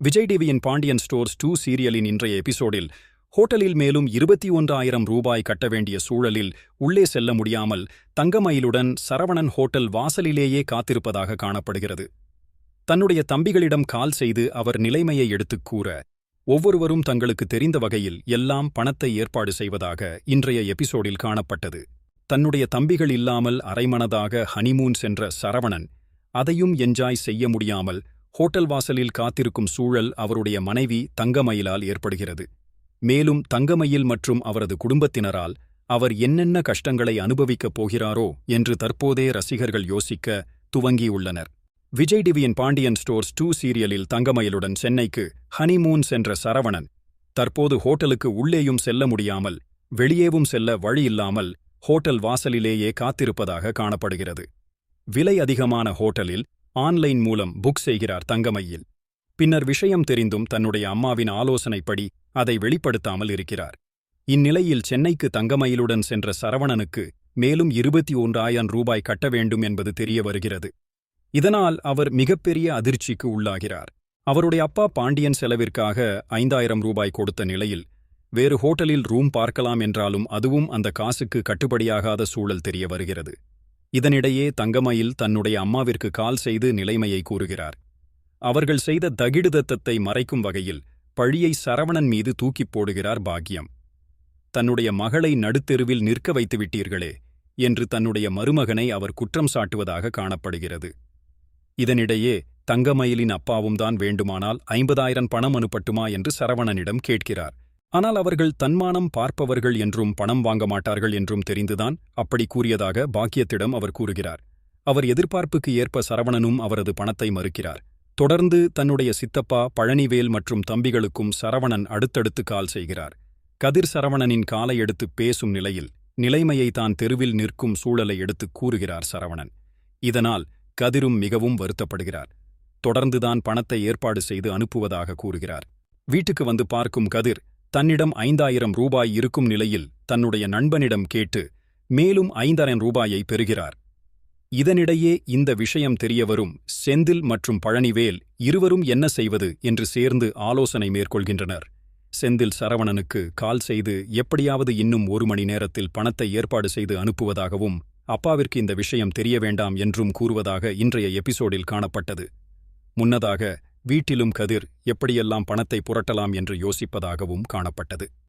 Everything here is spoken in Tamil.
விஜய் டிவியின் பாண்டியன் ஸ்டோர்ஸ் டூ சீரியலின் இன்றைய எபிசோடில் ஹோட்டலில் மேலும் இருபத்தி ஒன்றாயிரம் ரூபாய் கட்ட வேண்டிய சூழலில் உள்ளே செல்ல முடியாமல் தங்கமயிலுடன் சரவணன் ஹோட்டல் வாசலிலேயே காத்திருப்பதாக காணப்படுகிறது. தன்னுடைய தம்பிகளிடம் கால் செய்து அவர் நிலைமையை எடுத்துக் கூற ஒவ்வொருவரும் தங்களுக்கு தெரிந்த வகையில் எல்லாம் பணத்தை ஏற்பாடு செய்வதாக இன்றைய எபிசோடில் காணப்பட்டது. தன்னுடைய தம்பிகள் இல்லாமல் அரைமனதாக ஹனிமூன் சென்ற சரவணன் அதையும் என்ஜாய் செய்ய முடியாமல் ஹோட்டல் வாசலில் காத்திருக்கும் சூழல் அவருடைய மனைவி தங்கமயிலால் ஏற்படுகிறது. மேலும் தங்கமயில் மற்றும் அவரது குடும்பத்தினரால் அவர் என்னென்ன கஷ்டங்களை அனுபவிக்கப் போகிறாரோ என்று தற்போதே ரசிகர்கள் யோசிக்க துவங்கியுள்ளனர். விஜய் டிவியின் பாண்டியன் ஸ்டோர்ஸ் டூ சீரியலில் தங்கமயிலுடன் சென்னைக்கு ஹனிமூன் சென்ற சரவணன் தற்போது ஹோட்டலுக்கு உள்ளேயும் செல்ல முடியாமல் வெளியேவும் செல்ல வழியில்லாமல் ஹோட்டல் வாசலிலேயே காத்திருப்பதாக காணப்படுகிறது. விலை அதிகமான ஹோட்டலில் ஆன்லைன் மூலம் புக் செய்கிறார் தங்கமையில். பின்னர் விஷயம் தெரிந்தும் தன்னுடைய அம்மாவின் ஆலோசனைப்படி அதை வெளிப்படுத்தாமல் இருக்கிறார். இந்நிலையில் சென்னைக்கு தங்கமயிலுடன் சென்ற சரவணனுக்கு மேலும் இருபத்தி ஒன்றாயிரம் ரூபாய் கட்ட வேண்டும் என்பது தெரிய வருகிறது. இதனால் அவர் மிகப்பெரிய அதிர்ச்சிக்கு உள்ளாகிறார். அவருடைய அப்பா பாண்டியன் செலவிற்காக ஐந்தாயிரம் ரூபாய் கொடுத்த நிலையில் வேறு ஹோட்டலில் ரூம் பார்க்கலாம் என்றாலும் அதுவும் அந்த காசுக்கு கட்டுப்படியாகாத சூழல் தெரிய வருகிறது. இதனிடையே தங்கமயில் தன்னுடைய அம்மாவிற்கு கால் செய்து நிலைமையை கூறுகிறார். அவர்கள் செய்த தகிடுதத்தத்தை மறைக்கும் வகையில் பழியை சரவணன் மீது தூக்கிப் போடுகிறார் பாக்யம். தன்னுடைய மகளை நடுத்தெருவில் நிற்க வைத்து விட்டீர்களே என்று தன்னுடைய மருமகனை அவர் குற்றம் சாட்டுவதாக காணப்படுகிறது. இதனிடையே தங்கமயிலின் அப்பாவும் தான் வேண்டுமானால் ஐம்பதாயிரம் பணம் அனுப்பட்டுமா என்று சரவணனிடம் கேட்கிறார். ஆனால் அவர்கள் தன்மானம் பார்ப்பவர்கள் என்றும் பணம் வாங்க மாட்டார்கள் என்றும் தெரிந்துதான் அப்படி கூறியதாக பாக்கியத்திடம் அவர் கூறுகிறார். அவர் எதிர்பார்ப்புக்கு ஏற்ப சரவணனும் அவரது பணத்தை மறுக்கிறார். தொடர்ந்து தன்னுடைய சித்தப்பா பழனிவேல் மற்றும் தம்பிகளுக்கும் சரவணன் அடுத்தடுத்து கால் செய்கிறார். கதிர் சரவணனின் காலை எடுத்து பேசும் நிலையில் நிலைமையை தான் தெருவில் நிற்கும் சூழலை எடுத்துக் கூறுகிறார் சரவணன். இதனால் கதிரும் மிகவும் வருத்தப்படுகிறார். தொடர்ந்துதான் பணத்தை ஏற்பாடு செய்து அனுப்புவதாக கூறுகிறார். வீட்டுக்கு வந்து பார்க்கும் கதிர் தன்னிடம் ஐந்தாயிரம் ரூபாய் இருக்கும் நிலையில் தன்னுடைய நண்பனிடம் கேட்டு மேலும் ஐந்தாயிரம் ரூபாயை பெறுகிறார். இதனிடையே இந்த விஷயம் தெரியவரும் செந்தில் மற்றும் பழனிவேல் இருவரும் என்ன செய்வது? என்று சேர்ந்து ஆலோசனை மேற்கொள்கின்றனர். செந்தில் சரவணனுக்கு கால் செய்து எப்படியாவது இன்னும் ஒரு மணி நேரத்தில் பணத்தை ஏற்பாடு செய்து அனுப்புவதாகவும் அப்பாவிற்கு இந்த விஷயம் தெரிய வேண்டாம் என்றும் கூறுவதாக இன்றைய எபிசோடில் காணப்பட்டது. முன்னதாக வீட்டிலும் கதிர் எப்படியெல்லாம் பணத்தை புரட்டலாம் என்று யோசிப்பதாகவும் காணப்பட்டது.